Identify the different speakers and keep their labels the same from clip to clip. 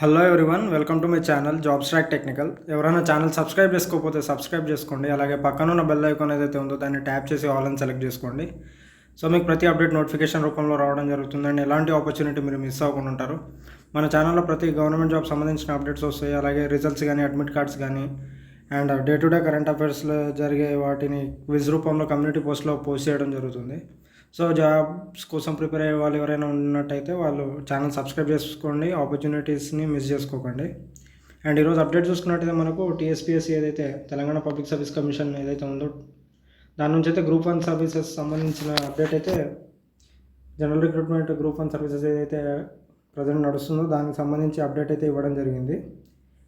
Speaker 1: Hello everyone welcome to my channel job track technical ఎవరైనా channel subscribe చేసుకోకపోతే subscribe చేసుకోండి. అలాగే పక్కన ఉన్న బెల్ ఐకాన్ ఏదైతే ఉందో దాన్ని ట్యాప్ చేసి ఆల్ అని సెలెక్ట్ చేసుకోండి. సో మీకు ప్రతి అప్డేట్ నోటిఫికేషన్ రూపంలో రావడం జరుగుతుంది. అండ్ ఎలాంటి ఆపర్చునిటీ మీరు మిస్ అవ్వకుండా ఉంటారు. మన ఛానల్లో ప్రతి గవర్నమెంట్ జాబ్ సంబంధించిన అప్డేట్స్ వస్తాయి. అలాగే రిజల్ట్స్ కానీ అడ్మిట్ కార్డ్స్ కానీ and day to day current అఫైర్స్లో జరిగే వాటిని క్విజ్ రూపంలో కమ్యూనిటీ పోస్ట్లో పోస్ట్ చేయడం జరుగుతుంది. సో జాబ్స్ కోసం ప్రిపేర్ అయ్యే వాళ్ళు ఎవరైనా ఉన్నట్టయితే వాళ్ళు ఛానల్ సబ్స్క్రైబ్ చేసుకోండి ఆపర్చునిటీస్ని మిస్ చేసుకోకండి. అండ్ ఈరోజు అప్డేట్ చూసుకున్నట్టయితే మనకు టీఎస్పీఎస్సీ ఏదైతే తెలంగాణ పబ్లిక్ సర్వీస్ కమిషన్ ఏదైతే ఉందో దాని నుంచి అయితే గ్రూప్ వన్ సర్వీసెస్ సంబంధించిన అప్డేట్ అయితే general recruitment group one services ఏదైతే ప్రజెంట్ నడుస్తుందో దానికి సంబంధించి అప్డేట్ అయితే ఇవ్వడం జరిగింది.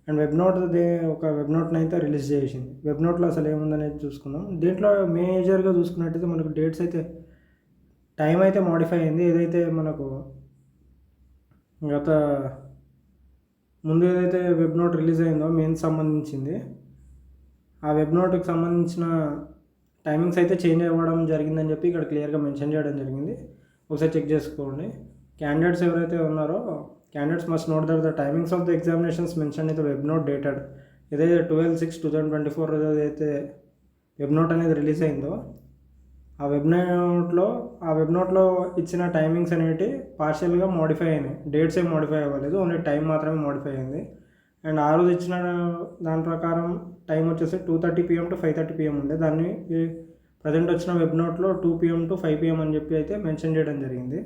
Speaker 1: అండ్ వెబ్ నోట్ దే ఒక వెబ్ నోట్ని అయితే రిలీజ్ చేసింది. వెబ్ నోట్లో అసలు ఏముందనేది చూసుకుందాం. దీంట్లో మేజర్గా చూసుకున్నట్టయితే మనకు డేట్స్ అయితే టైం అయితే మోడిఫై అయింది. ఏదైతే మనకు గత ముందు ఏదైతే వెబ్ నోట్ రిలీజ్ అయిందో మెయిన్ సంబంధించింది ఆ వెబ్ నోట్కి సంబంధించిన టైమింగ్స్ అయితే చేంజ్ అవ్వడం జరిగిందని చెప్పి ఇక్కడ క్లియర్గా మెన్షన్ చేయడం జరిగింది. ఒకసారి చెక్ చేసుకోండి. క్యాండిడేట్స్ ఎవరైతే ఉన్నారో candidates must note that the timings of the examinations mention అయితే వెబ్ నోట్ డేటెడ్ ఏదైతే twelve six two thousand twenty four ఏదైతే వెబ్ నోట్ అనేది రిలీజ్ అయిందో ఆ వెబ్ నోట్లో ఆ వెబ్ నోట్లో ఇచ్చిన టైమింగ్స్ అనేవి పార్షియల్గా మోడిఫై అయినాయి. డేట్స్ ఏం మోడిఫై అవ్వలేదు ఓన్లీ టైం మాత్రమే మోడిఫై అయింది. అండ్ ఆ రోజు ఇచ్చిన దాని ప్రకారం టైం వచ్చేసి two thirty PM to five thirty PM ఉండే. దాన్ని ప్రజెంట్ వచ్చిన వెబ్ నోట్లో two PM to five PM అని చెప్పి అయితే మెన్షన్ చేయడం జరిగింది.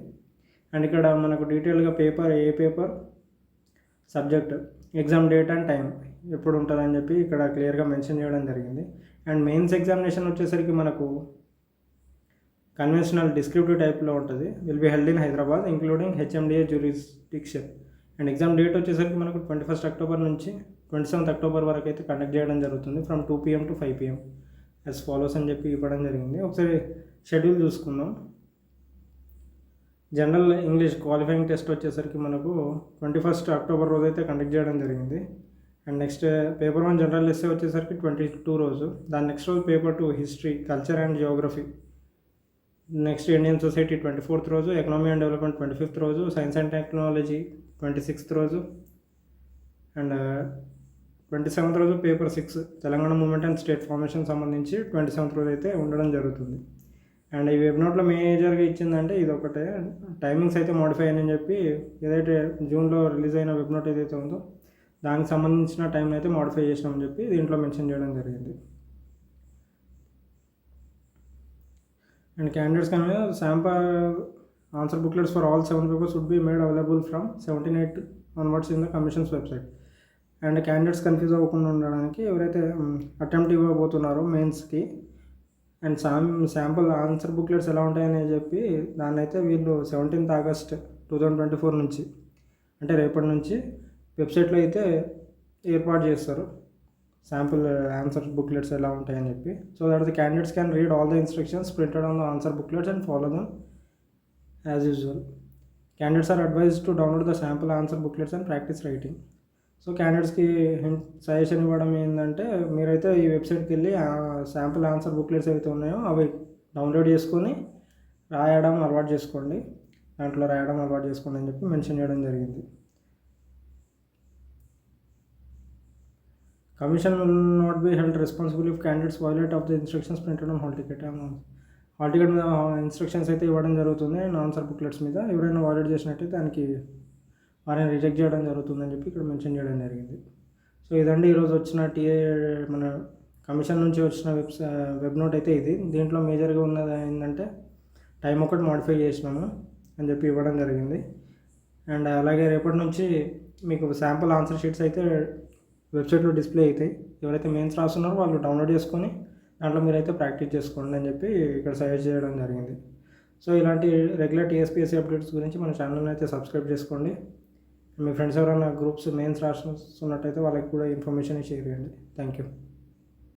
Speaker 1: అండ్ ఇక్కడ మనకు డీటెయిల్గా paper A paper subject exam date and time ఎప్పుడు ఉంటుందని చెప్పి ఇక్కడ క్లియర్గా మెన్షన్ చేయడం జరిగింది. అండ్ మెయిన్స్ ఎగ్జామినేషన్ వచ్చేసరికి మనకు కన్వెన్షనల్ డిస్క్రిప్టివ్ టైప్లో ఉంటుంది. Will be held in Hyderabad including HMDA jurisdiction and exam date వచ్చేసరికి మనకు ట్వంటీ ఫస్ట్ అక్టోబర్ నుంచి ట్వంటీ సెవెంత్ అక్టోబర్ వరకు అయితే కండక్ట్ చేయడం జరుగుతుంది. From two PM to five PM as follows అని చెప్పి ఇవ్వడం జరిగింది. ఒకసారి షెడ్యూల్ చూసుకుందాం. జనరల్ ఇంగ్లీష్ క్వాలిఫైయింగ్ టెస్ట్ వచ్చేసరికి మనకు ట్వంటీ ఫస్ట్ అక్టోబర్ రోజు అయితే కండక్ట్ చేయడం జరిగింది. And next paper one general essay వచ్చేసరికి ట్వంటీ టూ రోజు. దాని నెక్స్ట్ రోజు paper two history culture and geography next Indian society twenty fourth రోజు economy and development twenty fifth రోజు science and technology twenty sixth రోజు and twenty seventh రోజు paper six Telangana movement and state formation సంబంధించి twenty seventh రోజు అయితే ఉండడం జరుగుతుంది. And ఈ వెబ్ నోట్లో మేజర్గా ఇచ్చిందంటే ఇది ఒకటే టైమింగ్స్ అయితే మోడిఫై అయ్యని చెప్పి ఏదైతే జూన్లో రిలీజ్ అయిన వెబ్ నోట్ ఏదైతే ఉందో దానికి సంబంధించిన టైం అయితే మోడిఫై చేసినామని చెప్పి దీంట్లో మెన్షన్ చేయడం జరిగింది. అండ్ క్యాండిడేట్స్ కానీ sample answer booklets for all seven papers would be made available from seventeen eight onwards in the commission's website. And candidates confuse అవ్వకుండా ఉండడానికి ఎవరైతే అటెంప్ట్ ఇవ్వబోతున్నారో మెయిన్స్కి and sam sample answer booklets ఎలా ఉంటాయని చెప్పి దాన్ని అయితే వీళ్ళు seventeenth August two thousand twenty four నుంచి అంటే రేపటి నుంచి వెబ్సైట్లో అయితే ఏర్పాటు చేస్తారు. శాంపుల్ ఆన్సర్ బుక్లెట్స్ ఎలా ఉంటాయని చెప్పి. So that the candidates can read all the instructions printed on the answer booklets and follow them as usual. Candidates are advise to download the sample answer booklets and practice writing. So క్యాండిడేట్స్కి suggestion ఇవ్వడం ఏంటంటే మీరైతే ఈ వెబ్సైట్కి వెళ్ళి sample answer booklets ఏవైతే ఉన్నాయో అవి డౌన్లోడ్ చేసుకొని రాయడం అలవాటు చేసుకోండి. దాంట్లో రాయడం అలవాటు చేసుకోండి అని చెప్పి మెన్షన్ చేయడం జరిగింది. Commission will not be held responsible if candidates violate of the instructions printed on hall ticket hall ticket మీద ఇన్స్ట్రక్షన్స్ అయితే ఇవ్వడం జరుగుతుంది. అండ్ ఆన్సర్ బుక్లెట్స్ మీద ఎవరైనా వైలేట్ చేసినట్టయితే దానికి వారిని రిజెక్ట్ చేయడం జరుగుతుందని చెప్పి ఇక్కడ మెన్షన్ చేయడం జరిగింది. సో ఇదండి ఈరోజు వచ్చిన టీఏ మన కమిషన్ నుంచి వచ్చిన వెబ్ వెబ్ నోట్ అయితే ఇది. దీంట్లో మేజర్గా ఉన్నది ఏంటంటే టైం ఒకటి మాడిఫై చేసినాము అని చెప్పి ఇవ్వడం జరిగింది. అండ్ అలాగే రేపటి నుంచి మీకు శాంపుల్ ఆన్సర్ షీట్స్ అయితే వెబ్సైట్లో డిస్ప్లే అవుతాయి ఎవరైతే మెయిన్స్ రాస్తున్నారో వాళ్ళు డౌన్లోడ్ చేసుకొని దాంట్లో మీరైతే ప్రాక్టీస్ చేసుకోండి అని చెప్పి ఇక్కడ సజెస్ట్ చేయడం జరిగింది. సో ఇలాంటి రెగ్యులర్ టీఎస్పీఎస్సీ అప్డేట్స్ గురించి మన ఛానల్ని అయితే సబ్స్క్రైబ్ చేసుకోండి. మీ ఫ్రెండ్స్ ఎవరైనా గ్రూప్స్ మెయిన్స్ రాస్తున్నట్టయితే వాళ్ళకి కూడా ఇన్ఫర్మేషన్ షేర్ చేయండి. Thank you